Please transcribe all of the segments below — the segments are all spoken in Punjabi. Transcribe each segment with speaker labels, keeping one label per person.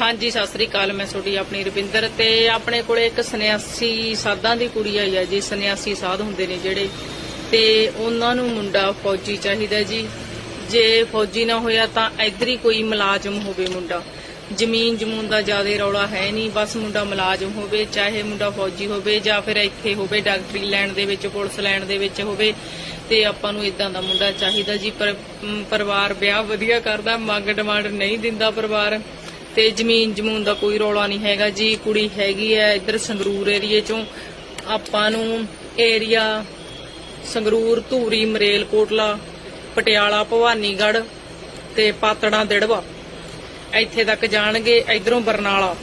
Speaker 1: ਹਾਂਜੀ, ਸਤਿ ਸ੍ਰੀ ਅਕਾਲ, ਮੈਂ ਤੁਹਾਡੀ ਆਪਣੀ ਰਵਿੰਦਰ ਤੇ ਆਪਣੇ ਕੋਲੇ ਇੱਕ ਸੰਨਿਆਸੀ ਸਾਧਾਂ ਦੀ ਕੁੜੀ ਆਈ ਹੈ ਜੀ, ਸੰਨਿਆਸੀ ਸਾਧ ਹੁੰਦੇ ਨੇ ਜਿਹੜੇ। ਤੇ ਉਹਨਾਂ ਨੂੰ ਮੁੰਡਾ ਫੌਜੀ ਚਾਹੀਦਾ ਜੀ। ਜੇ ਫੌਜੀ ਨਾ ਹੋਇਆ ਤਾਂ ਇੱਧਰ ਹੀ ਕੋਈ ਮੁਲਾਜ਼ਮ ਹੋਵੇ ਮੁੰਡਾ। ਜ਼ਮੀਨ ਜਮੂਨ ਦਾ ਜ਼ਿਆਦਾ ਰੌਲਾ ਹੈ ਨਹੀਂ, ਬਸ ਮੁੰਡਾ ਮੁਲਾਜ਼ਮ ਹੋਵੇ, ਚਾਹੇ ਮੁੰਡਾ ਫੌਜੀ ਹੋਵੇ ਜਾਂ ਫਿਰ ਇੱਥੇ ਹੋਵੇ ਡਾਕਟਰੀ ਲੈਣ ਦੇ ਵਿੱਚ, ਪੁਲਿਸ ਲੈਣ ਦੇ ਵਿੱਚ ਹੋਵੇ, ਤੇ ਆਪਾਂ ਨੂੰ ਇਦਾਂ ਦਾ ਮੁੰਡਾ ਚਾਹੀਦਾ ਜੀ। ਪਰ ਪਰਿਵਾਰ ਵਿਆਹ ਵਧੀਆ ਕਰਦਾ ਮੰਗ ਡਿਮਾਂਡ ਨਹੀਂ ਦਿੰਦਾ ਪਰਿਵਾਰ। ਤੇ ਜ਼ਮੀਨ ਜਮੂਨ ਦਾ ਕੋਈ ਰੌਲਾ ਨਹੀਂ ਹੈਗਾ ਜੀ, ਕੁੜੀ ਹੈਗੀ ਹੈ ਇੱਧਰ ਸੰਗਰੂਰ ਏਰੀਏ ਚੋਂ। ਆਪਾਂ ਨੂੰ ਏਰੀਆ ਸੰਗਰੂਰ, ਧੂਰੀ, ਮਰੇਲਕੋਟਲਾ, ਪਟਿਆਲਾ, ਭਵਾਨੀਗੜ੍ਹ ਤੇ ਪਾਤੜਾਂ, ਦਿੜਵਾ। ਇੱਥੇ ਤੱਕ ਜਾਣਗੇ, ਇਧਰੋਂ ਬਰਨਾਲਾ।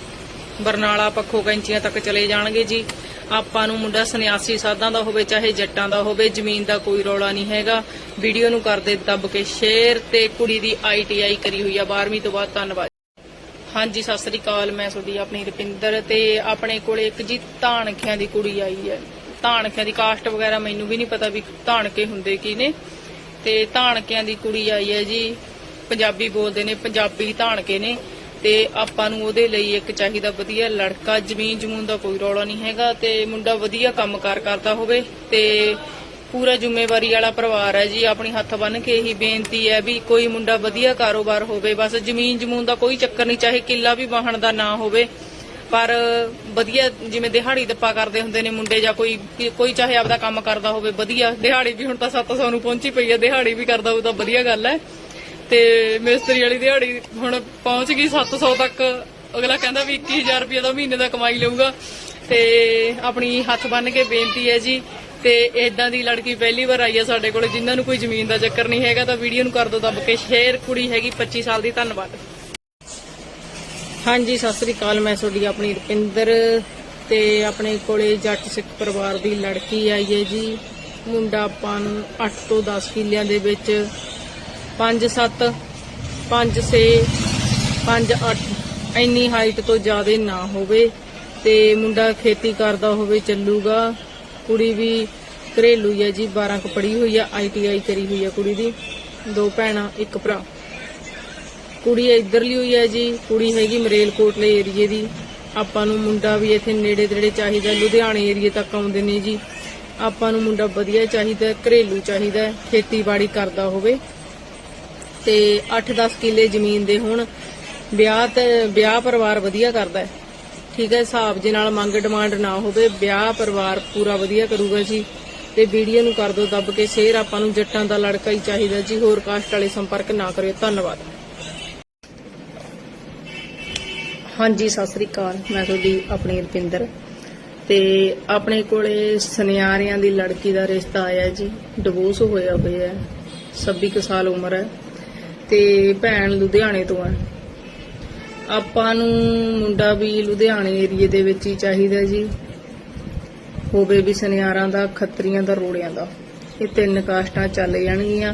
Speaker 1: ਬਰਨਾਲਾ ਪੱਖੋਂ ਕੈਂਚੀਆਂ ਤੱਕ ਚਲੇ ਜਾਣਗੇ ਜੀ। ਆਪਾਂ ਨੂੰ ਮੁੰਡਾ ਸੰਨਿਆਸੀ ਸਾਧਾਂ ਦਾ ਹੋਵੇ, ਚਾਹੇ ਜੱਟਾਂ ਦਾ ਹੋਵੇ, ਜ਼ਮੀਨ ਦਾ ਕੋਈ ਰੌਲਾ ਨਹੀਂ ਹੈਗਾ। ਵੀਡੀਓ ਨੂੰ ਕਰਦੇ ਦੱਬ ਕੇ ਸ਼ੇਅਰ ਤੇ ਕੁੜੀ ਦੀ ਆਈਟੀਆਈ ਕਰੀ ਹੋਈ ਆ। 12ਵੀਂ ਤੋਂ ਬਾਅਦ ਧੰਨਵਾਦ। ਹਾਂਜੀ, ਸਤਿ ਸ੍ਰੀ ਅਕਾਲ, ਮੈਂ ਤੁਹਾਡੀ ਆਪਣੀ ਰੁਪਿੰਦਰ ਤੇ ਆਪਣੇ ਕੋਲੇ ਇੱਕ ਜੀ ਧਾਨਖਿਆਂ ਦੀ ਕੁੜੀ ਆਈ ਹੈ। ਧਾਨਖਿਆਂ ਦੀ ਕਾਸਟ ਵਗੈਰਾ ਮੈਨੂੰ ਵੀ ਨਹੀਂ ਪਤਾ ਵੀ ਧਾਨਕੇ ਹੁੰਦੇ ਕੀ ਨੇ। ਤੇ ਧਾਨਕਿਆਂ ਦੀ ਕੁੜੀ ਆਈ ਹੈ ਜੀ, ਪੰਜਾਬੀ ਬੋਲਦੇ ਨੇ, ਪੰਜਾਬੀ ਧਾਨਕੇ ਨੇ। ਤੇ ਆਪਾਂ ਨੂੰ ਉਹਦੇ ਲਈ ਇੱਕ ਚਾਹੀਦਾ ਵਧੀਆ ਲੜਕਾ ਜ਼ਮੀਨ ਜਮੂਨ ਦਾ ਕੋਈ ਰੌਲਾ ਨਹੀਂ ਹੈਗਾ ਤੇ ਮੁੰਡਾ ਵਧੀਆ ਕੰਮਕਾਰ ਕਰਦਾ ਹੋਵੇ ਤੇ ਪੂਰਾ ਜ਼ਿੰਮੇਵਾਰੀ ਵਾਲਾ ਪਰਿਵਾਰ ਹੈ ਜੀ, ਆਪਣੀ ਹੱਥ ਬੰਨ ਕੇ ਇਹੀ ਬੇਨਤੀ ਹੈ ਵੀ ਕੋਈ ਮੁੰਡਾ ਵਧੀਆ ਕਾਰੋਬਾਰ ਹੋਵੇ, ਬਸ ਜ਼ਮੀਨ ਜਮੂਨ ਦਾ ਕੋਈ ਚੱਕਰ ਨਹੀਂ, ਚਾਹੇ ਕਿੱਲਾ ਵੀ ਵਾਹਣ ਦਾ ਨਾ ਹੋਵੇ, ਪਰ ਵਧੀਆ ਜਿਵੇਂ ਦਿਹਾੜੀ ਦੱਪਾ ਕਰਦੇ ਹੁੰਦੇ ਨੇ ਮੁੰਡੇ ਜਾਂ ਕੋਈ ਕੋਈ ਚਾਹੇ ਆਪਦਾ ਕੰਮ ਕਰਦਾ ਹੋਵੇ, ਵਧੀਆ ਦਿਹਾੜੀ ਵੀ ਹੁਣ ਤਾਂ 700 ਨੂੰ ਪਹੁੰਚੀ ਪਈ ਹੈ, ਦਿਹਾੜੀ ਵੀ ਕਰਦਾ ਹੋਊ ਤਾਂ ਵਧੀਆ ਗੱਲ ਹੈ। ਤੇ ਮਿਸਤਰੀ ਵਾਲੀ ਦਿਹਾੜੀ ਹੁਣ ਪਹੁੰਚ ਗਈ 700 ਤੱਕ, ਅਗਲਾ ਕਹਿੰਦਾ ਵੀ 21000 ਰੁਪਏ ਦਾ ਮਹੀਨੇ ਦਾ ਕਮਾਈ ਲਊਗਾ। ਤੇ ਆਪਣੀ ਹੱਥ ਬੰਨ ਕੇ ਬੇਨਤੀ ਹੈ ਜੀ ਤੇ ਇਦਾਂ ਦੀ ਲੜਕੀ ਪਹਿਲੀ ਵਾਰ ਆਈ ਹੈ ਸਾਡੇ ਕੋਲ, ਜਿਨ੍ਹਾਂ ਨੂੰ ਕੋਈ ਜ਼ਮੀਨ ਦਾ ਚੱਕਰ ਨਹੀਂ ਹੈਗਾ, ਤਾਂ ਵੀਡੀਓ ਨੂੰ ਕਰ ਦਿਓ ਦੱਬ ਕੇ। ਸ਼ੇਅਰ ਕੁੜੀ ਹੈਗੀ 25 ਸਾਲ ਦੀ, ਧੰਨਵਾਦ। ਹਾਂਜੀ, ਸਤਿ ਸ੍ਰੀ ਅਕਾਲ, ਮੈਂ ਤੁਹਾਡੀ ਆਪਣੀ ਰੁਪਿੰਦਰ ਤੇ ਆਪਣੇ ਕੋਲੇ ਜੱਟ ਸਿੱਖ ਪਰਿਵਾਰ ਦੀ ਲੜਕੀ ਆਈ ਹੈ ਜੀ। ਮੁੰਡਾ ਆਪਾਂ ਨੂੰ 8 ਤੋਂ 10 ਕਿੱਲਿਆਂ ਦੇ ਵਿੱਚ 5 7 5 6 5 8 ਇੰਨੀ ਹਾਈਟ ਤੋਂ ਜ਼ਿਆਦਾ ਨਾ ਹੋਵੇ ਤੇ ਮੁੰਡਾ ਖੇਤੀ ਕਰਦਾ ਹੋਵੇ, ਚੱਲੂਗਾ। ਕੁੜੀ ਵੀ ਘਰੇਲੂ ਹੀ ਹੈ ਜੀ 12 ਕੁ ਪੜ੍ਹੀ ਹੋਈ ਆ ਆਈਟੀਆਈ ਕਰੀ ਹੋਈ ਆ ਕੁੜੀ ਦੀ, ਦੋ ਭੈਣਾਂ, ਇੱਕ ਭਰਾ। ਕੁੜੀ ਇੱਧਰਲੀ ਹੋਈ ਹੈ ਜੀ, ਕੁੜੀ ਹੈਗੀ ਮਰੇਲਕੋਟਲੇ ਏਰੀਏ ਦੀ। ਆਪਾਂ ਨੂੰ ਮੁੰਡਾ ਵੀ ਇੱਥੇ ਨੇੜੇ ਤੇੜੇ ਚਾਹੀਦਾ, ਲੁਧਿਆਣੇ ਏਰੀਏ ਤੱਕ ਆਉਂਦੇ ਨੇ ਜੀ। ਆਪਾਂ ਨੂੰ ਮੁੰਡਾ ਵਧੀਆ ਚਾਹੀਦਾ, ਘਰੇਲੂ ਚਾਹੀਦਾ, ਖੇਤੀਬਾੜੀ ਕਰਦਾ ਹੋਵੇ। ਤੇ 8-10 ਕਿੱਲੇ ਜ਼ਮੀਨ ਦੇ ਹੁਣ, ਵਿਆਹ ਤੇ, ਵਿਆਹ ਪਰਿਵਾਰ ਵਧੀਆ ਕਰਦਾ ਠੀਕ ਹੈ, ਹਿਸਾਬ ਦੇ ਨਾਲ ਮੰਗ ਡਿਮਾਂਡ ਨਾ ਹੋਵੇ, ਵਿਆਹ ਪਰਿਵਾਰ ਪੂਰਾ ਵਧੀਆ ਕਰੂਗਾ ਜੀ। ਤੇ ਵੀਡੀਓ ਨੂੰ ਕਰ ਦਿਓ ਦੱਬ ਕੇ ਸ਼ੇਅਰ ਆਪਾਂ ਨੂੰ ਜੱਟਾਂ ਦਾ ਲੜਕਾ ਹੀ ਚਾਹੀਦਾ ਜੀ। ਹੋਰ ਕਾਸਟ ਵਾਲੇ ਸੰਪਰਕ ਨਾ ਕਰਿਓ। ਧੰਨਵਾਦ। ਹਾਂਜੀ, ਸਤਿ ਸ੍ਰੀ ਅਕਾਲ। ਮੈਂ ਤੁਹਾਡੀ ਆਪਣੀ ਰਪਿੰਦਰ। ਤੇ ਆਪਣੇ ਕੋਲੇ ਸੁਨਿਆਰਿਆਂ ਦੀ ਲੜਕੀ ਦਾ ਰਿਸ਼ਤਾ ਆਇਆ ਜੀ। ਡਿਵੋਰਸ ਹੋਇਆ ਹੋਇਆ। ਹੈ 26 ਕੁ ਸਾਲ ਉਮਰ ਹੈ। ਤੇ ਭੈਣ ਲੁਧਿਆਣੇ ਤੋਂ ਹੈ। ਆਪਾਂ ਨੂੰ ਮੁੰਡਾ ਵੀ ਲੁਧਿਆਣੇ ਏਰੀਏ ਦੇ ਵਿੱਚ ਹੀ ਚਾਹੀਦਾ ਜੀ। ਹੋਵੇ ਵੀ ਸੁਨਿਆਰਾਂ ਦਾ, ਖੱਤਰੀਆਂ ਦਾ, ਰੋੜਿਆਂ ਦਾ। ਇਹ ਤਿੰਨ ਕਾਸਟਾਂ ਚੱਲ ਜਾਣਗੀਆਂ।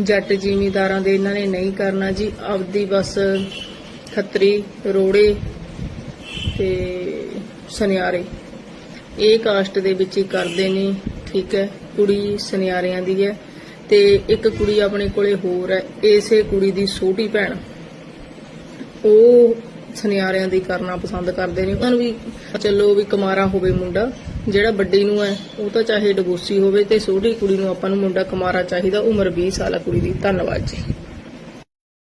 Speaker 1: ਜੱਟ ਜ਼ਿਮੀਂਦਾਰਾਂ ਦੇ ਇਹਨਾਂ ਨੇ ਨਹੀਂ ਕਰਨਾ ਜੀ। ਆਪਦੀ ਬਸ ਖੱਤਰੀ, ਰੋੜੇ ਤੇ ਸੁਨਿਆਰੇ। ਇਹ ਕਾਸਟ ਦੇ ਵਿੱਚ ਹੀ ਕਰਦੇ ਨੇ, ਠੀਕ ਹੈ। ਕੁੜੀ ਸੁਨਿਆਰਿਆਂ ਦੀ ਹੈ ਤੇ ਇੱਕ ਕੁੜੀ ਆਪਣੇ ਕੋਲੇ ਹੋਰ ਹੈ। ਇਸੇ ਕੁੜੀ ਦੀ ਛੋਟੀ ਭੈਣ। ਉਹ ਸੁਨਿਆਰਿਆਂ ਦੀ ਕਰਨਾ ਪਸੰਦ ਕਰਦੇ ਨੇ। ਉਹਨਾਂ ਨੂੰ ਵੀ ਚਲੋ ਵੀ ਕੁਮਾਰਾ ਹੋਵੇ ਮੁੰਡਾ, ਜਿਹੜਾ ਵੱਡੀ ਨੂੰ ਹੈ, ਉਹ ਤਾਂ ਚਾਹੇ ਡਬੋਸੀ ਹੋਵੇ ਤੇ ਛੋਟੀ ਕੁੜੀ ਨੂੰ ਆਪਾਂ ਨੂੰ ਮੁੰਡਾ ਕੁਮਾਰਾ ਚਾਹੀਦਾ। ਉਮਰ 20 ਸਾਲ ਕੁੜੀ ਦੀ। ਧੰਨਵਾਦ ਜੀ।